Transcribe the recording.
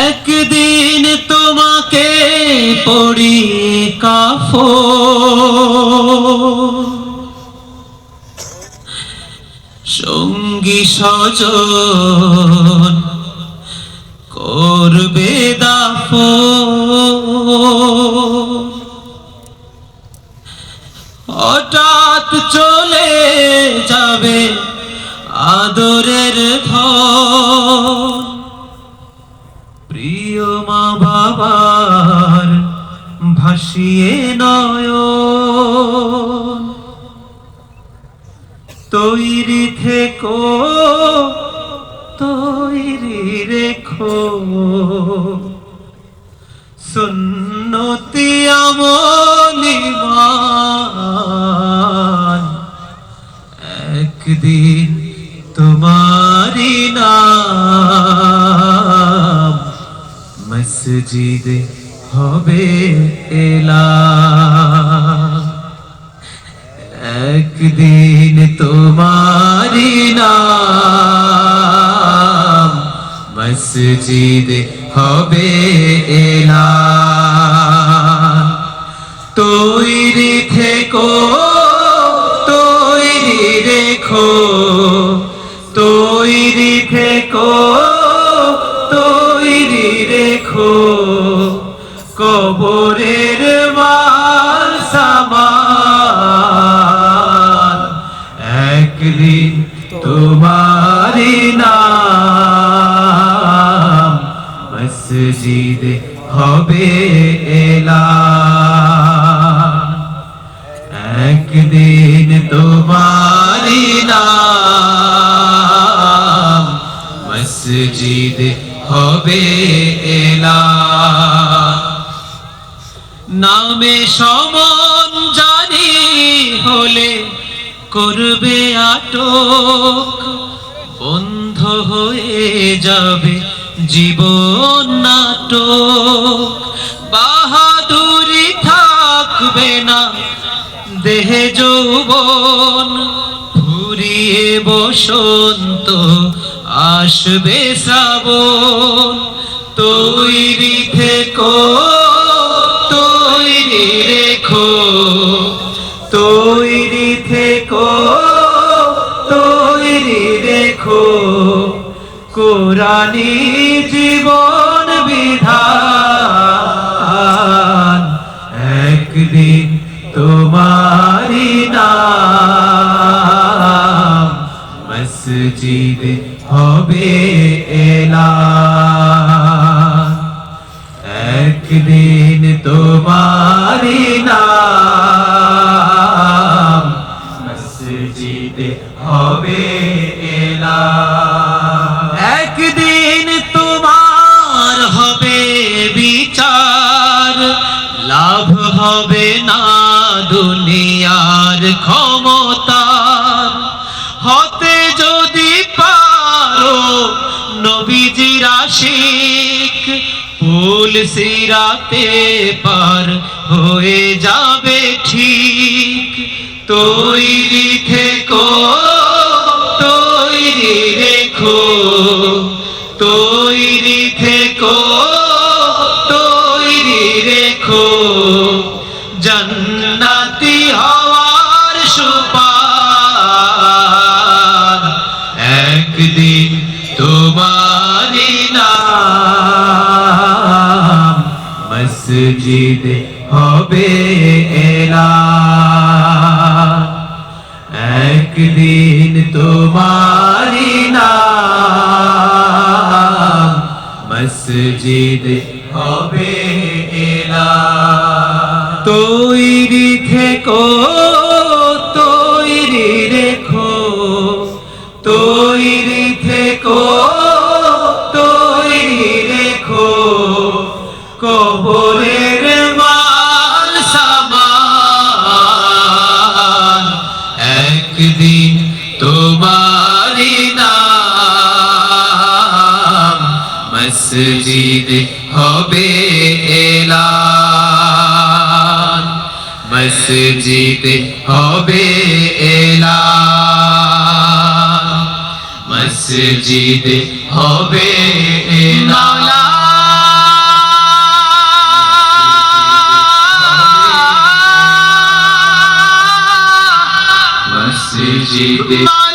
একদিন তোমাকে পড়ি কাফো সঙ্গী সজন করবে দাফো হঠাৎ চলে যাবে আদরের ধন বাবার ভাসিয়ে নয় তৈরি থেকো তৈরি রেখো। সুন্নতি আমলিমান একদিন তোমারি নাম। মসজিদে হবে এলা একদিন তোমারি নাম মসজিদে হবে এলা তৈরি থেকো তৈরি রেখো। মাল সামান। একদিন তোমারি নাম। মসজিদে হবে এলা একদিন তোমারি নাম। মসজিদে হবে এলা নামে সমন জানি হলে করবে আটক। বন্ধ হয়ে যাবে জীবন নাটক। বাহাদুরি থাকবে না দেহে যৌবন। ফুরিয়ে বসন্ত আসবে শ্রাবণ। তৈরি থেকো তৈরি থেকো, তৈরি রেখো। কোরআনি জীবন বিধান। একদিন তোমারি নাম মসজিদে হবে এলা একদিন তোমারি নাম মসজিদে হবে একদিন তোমার হবে বিচার, লাভ হবে না দুনিয়ার ক্ষমতার হতে যদি পারো নবীজির আশিক ফুল সিরাতে পার হয়ে যাবে ঠিক। তৈরি জন্নতি হওয়ার সুপার। একদিন তোমারি নাম মসজিদে হবে এলা একদিন তোমারি নাম মসজিদে হবে থেকো তৈরি রেখো, তৈরি থেকো, তৈরি রেখো। কবরের মাল সামান, একদিন তোমারি নাম, মসজিদ হবে এলান মসজিদে হবে এলা। মসজিদে হবে এলা। মসজিদে